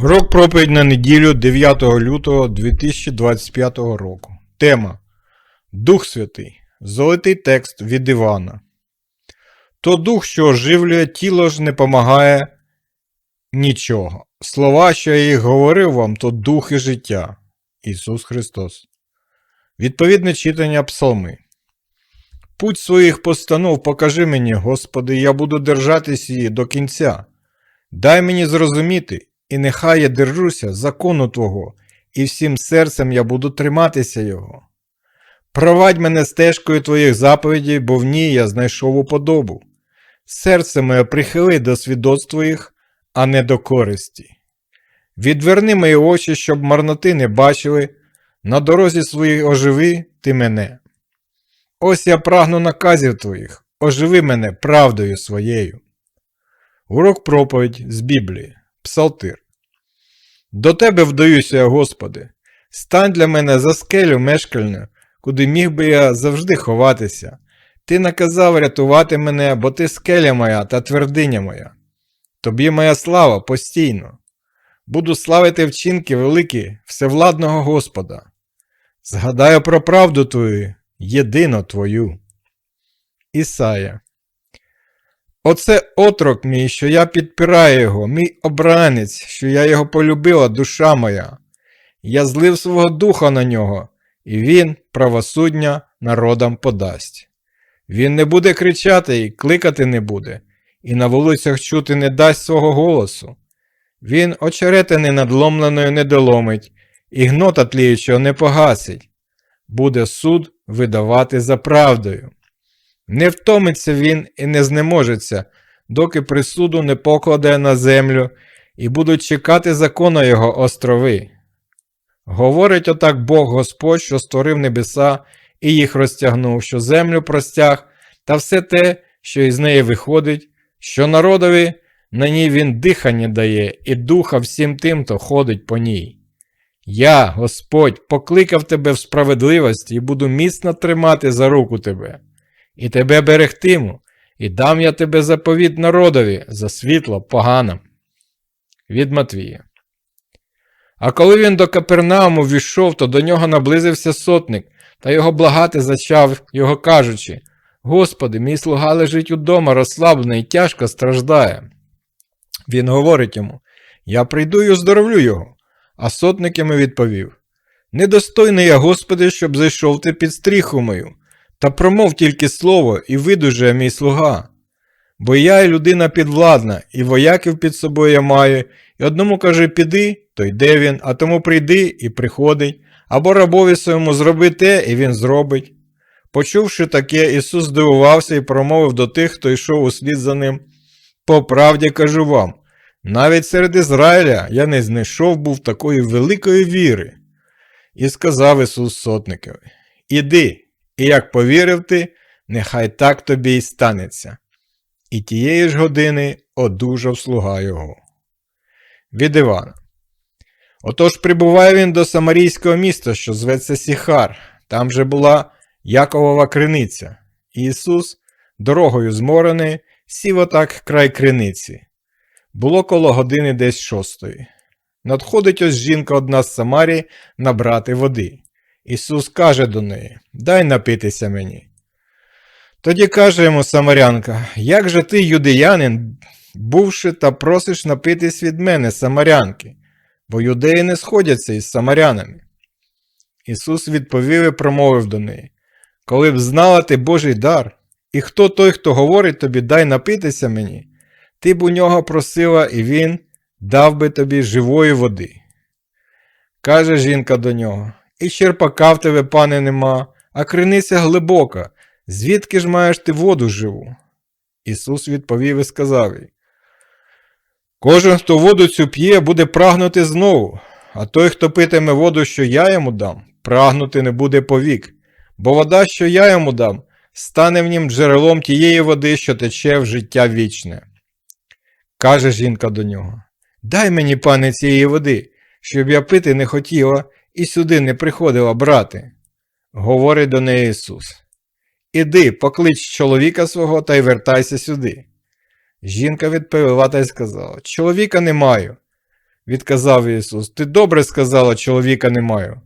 Урок проповідь на неділю 9 лютого 2025 року. Тема Дух Святий. Золотий текст від Івана. То дух, що оживлює, тіло ж не помагає нічого. Слова, що я їх говорив вам, то дух і життя. Ісус Христос. Відповідне читання Псалми. Путь своїх постанов покажи мені, Господи, я буду держатись її до кінця. Дай мені зрозуміти, і нехай я держуся закону Твого, і всім серцем я буду триматися Його. Провадь мене стежкою Твоїх заповідей, бо в ній я знайшов уподобу. Серце моє прихили до свідоцтв Твоїх, а не до користі. Відверни мої очі, щоб марноти не бачили, на дорозі своїй оживи ти мене. Ось я прагну наказів Твоїх, оживи мене правдою своєю. Урок проповідь з Біблії. Псалтир. До тебе вдаюся, Господи, стань для мене за скелю мешкальною, куди міг би я завжди ховатися. Ти наказав рятувати мене, бо ти скеля моя та твердиня моя. Тобі моя слава постійно. Буду славити вчинки великі Всевладного Господа. Згадаю про правду Твою, єдино Твою. Ісая. Оце отрок мій, що я підпираю його, мій обранець, що я його полюбила, душа моя. Я злив свого духа на нього, і він правосудня народам подасть. Він не буде кричати і кликати не буде, і на вулицях чути не дасть свого голосу. Він очеретини надломленою не доломить, і гнота тліючого не погасить. Буде суд видавати за правдою. Не втомиться він і не знеможеться, доки присуду не покладе на землю, і будуть чекати закона його острови. Говорить отак Бог Господь, що створив небеса і їх розтягнув, що землю простяг, та все те, що із неї виходить, що народові на ній він дихання дає, і духа всім тим, хто ходить по ній. Я, Господь, покликав тебе в справедливості і буду міцно тримати за руку тебе і тебе берегтиму, і дам я тебе заповіт народові за світло поганим. Від Матвія. А коли він до Капернауму війшов, то до нього наблизився сотник, та його благати зачав, його кажучи Господи, мій слуга лежить удома, розслаблений і тяжко страждає. Він говорить йому Я прийду і оздоровлю його. А сотник йому відповів Недостойний я, Господи, щоб зайшов ти під стріху мою. Та промов тільки слово і видуже мій слуга. Бо я і людина підвладна, і вояків під собою я маю, і одному каже піди, то йде він, а тому прийди і приходить, або рабові своєму зроби те, і він зробить. Почувши таке, Ісус здивувався і промовив до тих, хто йшов услід за ним. По правді кажу вам, навіть серед Ізраїля я не знайшов був такої великої віри. І сказав Ісус сотникові: Іди. І як повірив ти, нехай так тобі й станеться. І тієї ж години одужав слуга його. Від Івана. Отож прибуває він до Самарійського міста, що зветься Сіхар, там же була Яковова криниця. Ісус, дорогою зморений, сів отак край криниці. Було коло години десь шостої. Надходить ось жінка одна з Самарії набрати води. Ісус каже до неї Дай напитися мені. Тоді каже йому Самарянка, як же ти, юдеянин, бувши та просиш напитись від мене, Самарянки, бо юдеї не сходяться із самарянами. Ісус відповів і промовив до неї Коли б знала ти Божий дар, і хто той, хто говорить тобі, дай напитися мені, ти б у нього просила, і він дав би тобі живої води. Каже жінка до нього і черпака в тебе, пане, нема, а криниця глибока. Звідки ж маєш ти воду живу? Ісус відповів і сказав їй. Кожен, хто воду цю п'є, буде прагнути знову, а той, хто питиме воду, що я йому дам, прагнути не буде повік, бо вода, що я йому дам, стане в нім джерелом тієї води, що тече в життя вічне. Каже жінка до нього Дай мені, пане, цієї води, щоб я пити не хотіла і сюди не приходила брати. Говорить до неї Ісус. Іди, поклич чоловіка свого та й вертайся сюди. Жінка відповіла та й сказала Чоловіка не маю. відказав Ісус, ти добре сказала, чоловіка не маю.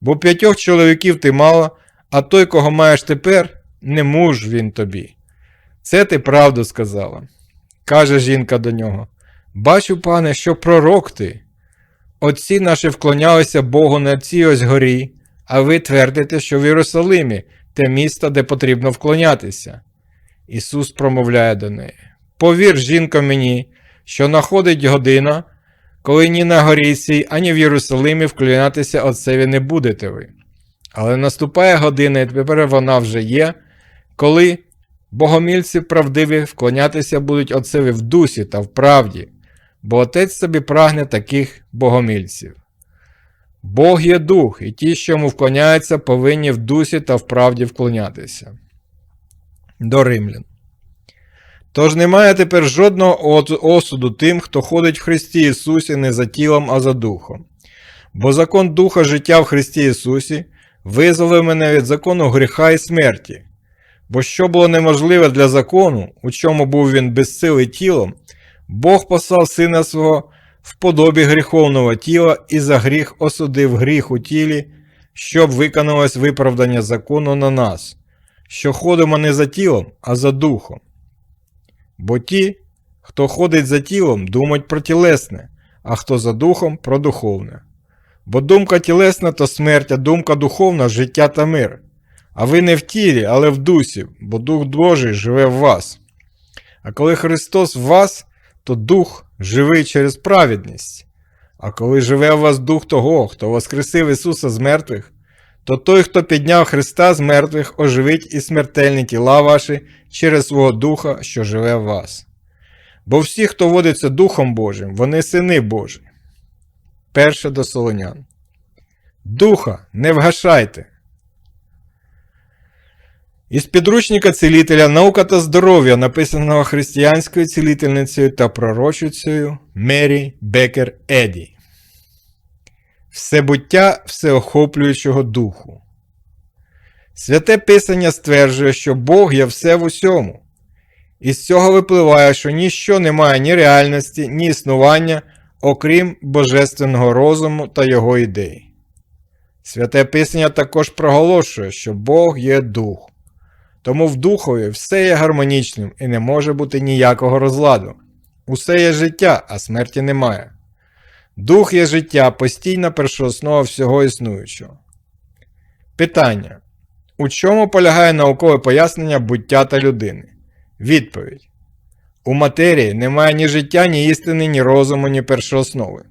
Бо п'ятьох чоловіків ти мала, а той, кого маєш тепер, не муж він тобі. Це ти правду сказала. Каже жінка до нього. Бачу, пане, що пророк ти. Отці наші вклонялися Богу на цій ось горі, а ви твердите, що в Єрусалимі те місто, де потрібно вклонятися. Ісус промовляє до неї: Повір, жінко, мені, що находить година, коли ні на горі цій, ані в Єрусалимі вклонятися Отцеві не будете ви. Але наступає година, і тепер вона вже є, коли богомільці правдиві вклонятися будуть Отцеві в дусі та в правді, бо Отець собі прагне таких богомільців. Бог є дух, і ті, що йому вклоняються, повинні в дусі та в правді вклонятися. До римлян. Тож немає тепер жодного осуду тим, хто ходить в Христі Ісусі не за тілом, а за духом. Бо закон Духа життя в Христі Ісусі визволив мене від закону гріха і смерті. Бо що було неможливе для закону, у чому був він безсилий тілом, Бог послав Сина свого в подобі гріховного тіла і за гріх осудив гріх у тілі, щоб виконалось виправдання закону на нас, що ходимо не за тілом, а за духом. Бо ті, хто ходить за тілом, думають про тілесне, а хто за духом про духовне. Бо думка тілесна то смерть, а думка духовна життя та мир. А ви не в тілі, але в дусі, бо Дух Божий живе в вас. А коли Христос в вас, то Дух живий через праведність. А коли живе в вас Дух того, хто воскресив Ісуса з мертвих, то той, хто підняв Христа з мертвих, оживить і смертельні тіла ваші через свого Духа, що живе в вас. Бо всі, хто водиться Духом Божим, вони сини Божі. Перше до Солонян. Духа не вгашайте. Із підручника цілителя Наука та здоров'я, написаного християнською цілительницею та пророчицею Мері Бекер Еді. Всебуття всеохоплюючого духу. Святе Писання стверджує, що Бог є все в усьому. Із цього випливає, що ніщо не має ні реальності, ні існування, окрім божественного розуму та його ідей. Святе Писання також проголошує, що Бог є дух. Тому в духові все є гармонічним і не може бути ніякого розладу. Усе є життя, а смерті немає. Дух є життя, постійна першооснова всього існуючого. Питання. У чому полягає наукове пояснення буття та людини? Відповідь. У матерії немає ні життя, ні істини, ні розуму, ні першооснови.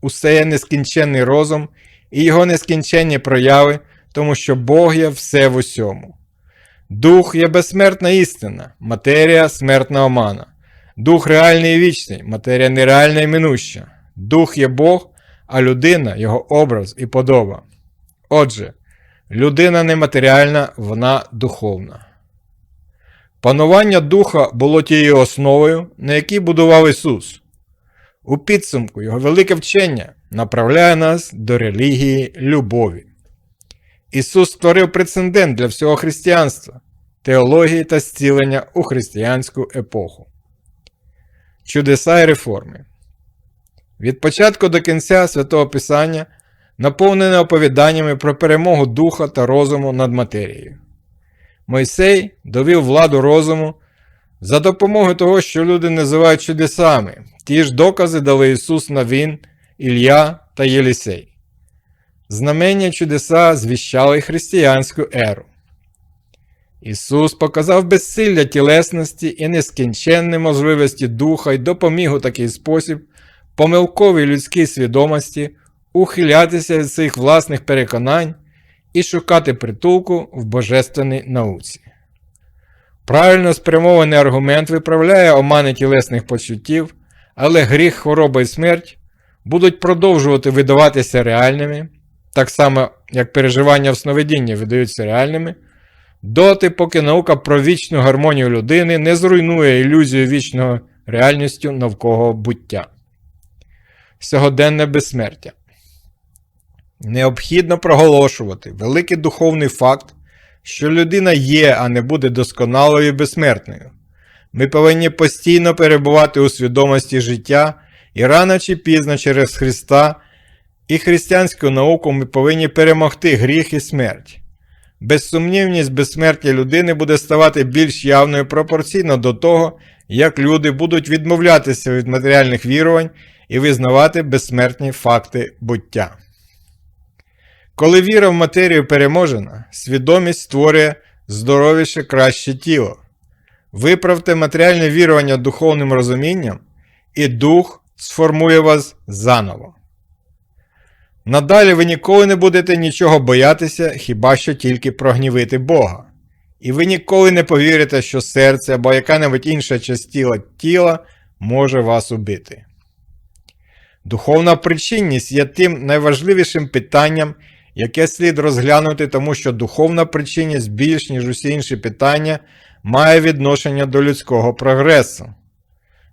Усе є нескінченний розум і його нескінченні прояви, тому що Бог є все в усьому. Дух є безсмертна істина, матерія смертна омана. Дух реальний і вічний, матерія нереальна і минуща. Дух є Бог, а людина його образ і подоба. Отже, людина нематеріальна, вона духовна. Панування духа було тією основою, на якій будував Ісус. У підсумку його велике вчення направляє нас до релігії любові. Ісус створив прецедент для всього християнства, теології та зцілення у християнську епоху. Чудеса і реформи. Від початку до кінця святого Писання наповнене оповіданнями про перемогу духа та розуму над матерією. Мойсей довів владу розуму за допомогою того, що люди називають чудесами. Ті ж докази дали Ісус Навін, Ілля та Єлісей. Знамення чудеса звіщали християнську еру. Ісус показав безсилля тілесності і нескінченні можливості духа і допоміг у такий спосіб помилковій людській свідомості ухилятися від своїх власних переконань і шукати притулку в божественній науці. Правильно спрямований аргумент виправляє омани тілесних почуттів, але гріх, хвороба і смерть будуть продовжувати видаватися реальними, так само, як переживання в сновидінні видаються реальними, доти, поки наука про вічну гармонію людини не зруйнує ілюзію вічного реальністю навколо буття. Сьогоденне безсмертя. Необхідно проголошувати великий духовний факт, що людина є, а не буде досконалою і безсмертною. Ми повинні постійно перебувати у свідомості життя і рано чи пізно через Христа і християнську науку ми повинні перемогти гріх і смерть. Безсумнівність безсмертя людини буде ставати більш явною пропорційно до того, як люди будуть відмовлятися від матеріальних вірувань і визнавати безсмертні факти буття. Коли віра в матерію переможена, свідомість створює здоровіше краще тіло. Виправте матеріальне вірування духовним розумінням, і дух сформує вас заново. Надалі ви ніколи не будете нічого боятися, хіба що тільки прогнівити Бога. І ви ніколи не повірите, що серце або яка-небудь інша частіла тіла може вас убити. Духовна причинність є тим найважливішим питанням, яке слід розглянути, тому що духовна причинність більш ніж усі інші питання має відношення до людського прогресу.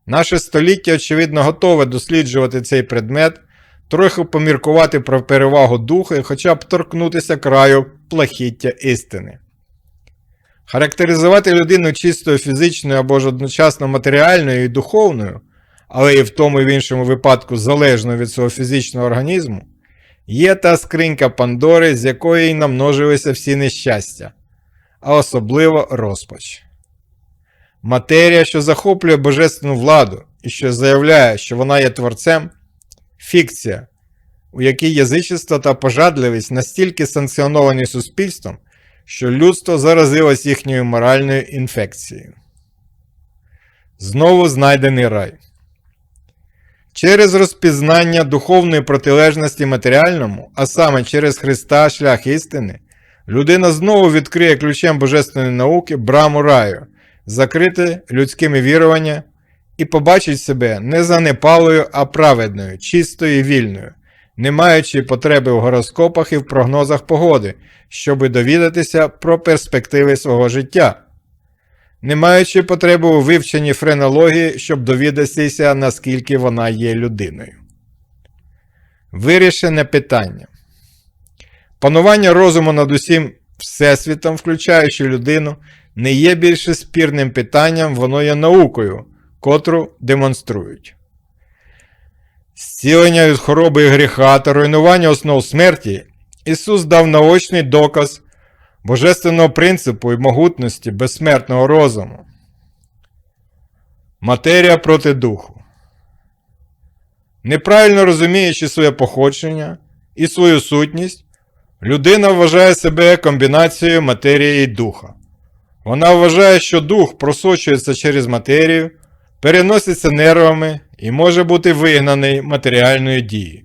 Наше століття, очевидно, готове досліджувати цей предмет, трохи поміркувати про перевагу духа і хоча б торкнутися краю плахіття істини. Характеризувати людину чистою фізичною або ж одночасно матеріальною і духовною, але і в тому і в іншому випадку залежно від свого фізичного організму, є та скринька Пандори, з якої й намножилися всі нещастя, а особливо розпач. Матерія, що захоплює божественну владу і що заявляє, що вона є творцем, фікція, у якій язичество та пожадливість настільки санкціоновані суспільством, що людство заразилось їхньою моральною інфекцією. Знову знайдений рай. Через розпізнання духовної протилежності матеріальному, а саме через Христа шлях істини, людина знову відкриє ключем божественної науки браму раю, закрити людськими вірування і побачить себе не занепалою, а праведною, чистою і вільною, не маючи потреби в гороскопах і в прогнозах погоди, щоби довідатися про перспективи свого життя, не маючи потреби у вивченні френології, щоб довідатися, наскільки вона є людиною. Вирішене питання. Панування розуму над усім Всесвітом, включаючи людину, не є більше спірним питанням, воно є наукою, котру демонструють. Зцілення від хвороби і гріха та руйнування основ смерті Ісус дав наочний доказ божественного принципу і могутності безсмертного розуму. Матерія проти духу. Неправильно розуміючи своє походження і свою сутність, людина вважає себе комбінацією матерії і духа. Вона вважає, що дух просочується через матерію, переноситься нервами і може бути вигнаний матеріальної дії.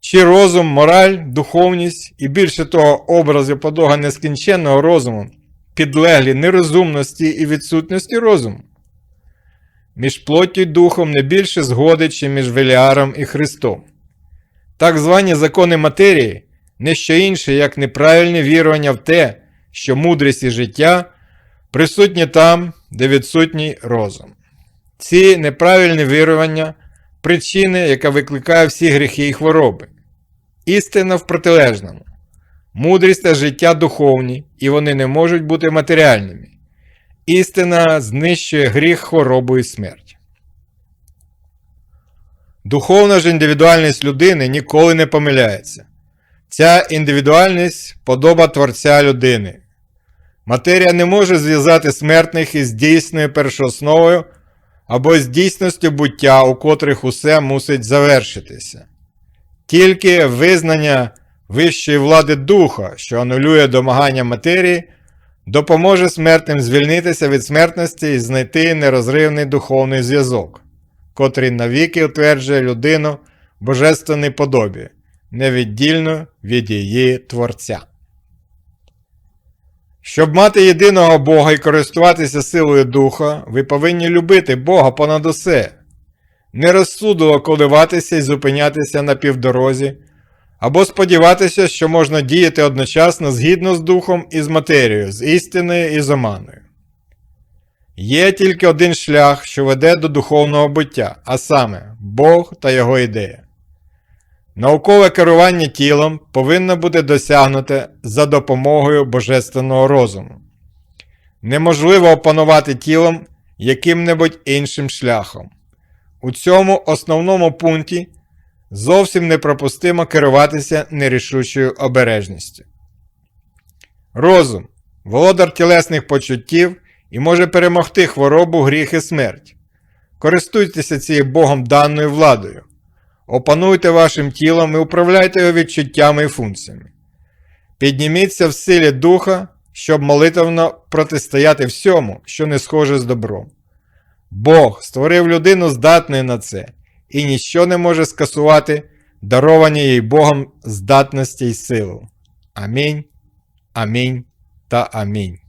Чи розум, мораль, духовність і більше того, образи подога нескінченного розуму підлеглі нерозумності і відсутності розуму. Між плоттю й духом не більше згоди, чи між Веліаром і Христом. Так звані закони матерії не що інше, як неправильне вірування в те, що мудрість і життя присутні там, де відсутній розум. Ці неправильні вірування причини, яка викликає всі гріхи і хвороби. Істина в протилежному. Мудрість та життя духовні, і вони не можуть бути матеріальними. Істина знищує гріх, хворобу і смерть. Духовна ж індивідуальність людини ніколи не помиляється. Ця індивідуальність подоба Творця людини. Матерія не може зв'язати смертних із дійсною першоосновою або з дійсністю буття, у котрих усе мусить завершитися. Тільки визнання вищої влади духа, що анулює домагання матерії, допоможе смертним звільнитися від смертності і знайти нерозривний духовний зв'язок, котрий навіки утверджує людину божественній подобі, невіддільно від її Творця. Щоб мати єдиного Бога і користуватися силою Духа, ви повинні любити Бога понад усе, не розсудило коливатися і зупинятися на півдорозі, або сподіватися, що можна діяти одночасно згідно з духом і з матерією, з істиною і з оманою. Є тільки один шлях, що веде до духовного буття, а саме Бог та його ідея. Наукове керування тілом повинно бути досягнуте за допомогою божественного розуму. Неможливо опанувати тілом яким-небудь іншим шляхом. У цьому основному пункті зовсім непропустимо керуватися нерішучою обережністю. Розум володар тілесних почуттів і може перемогти хворобу, гріх і смерть. Користуйтеся цією Богом даною владою. Опануйте вашим тілом і управляйте його відчуттями і функціями. Підніміться в силі духа, щоб молитовно протистояти всьому, що не схоже з добром. Бог створив людину здатною на це, і ніщо не може скасувати даровані їй Богом здатності й силу. Амінь, амінь та амінь.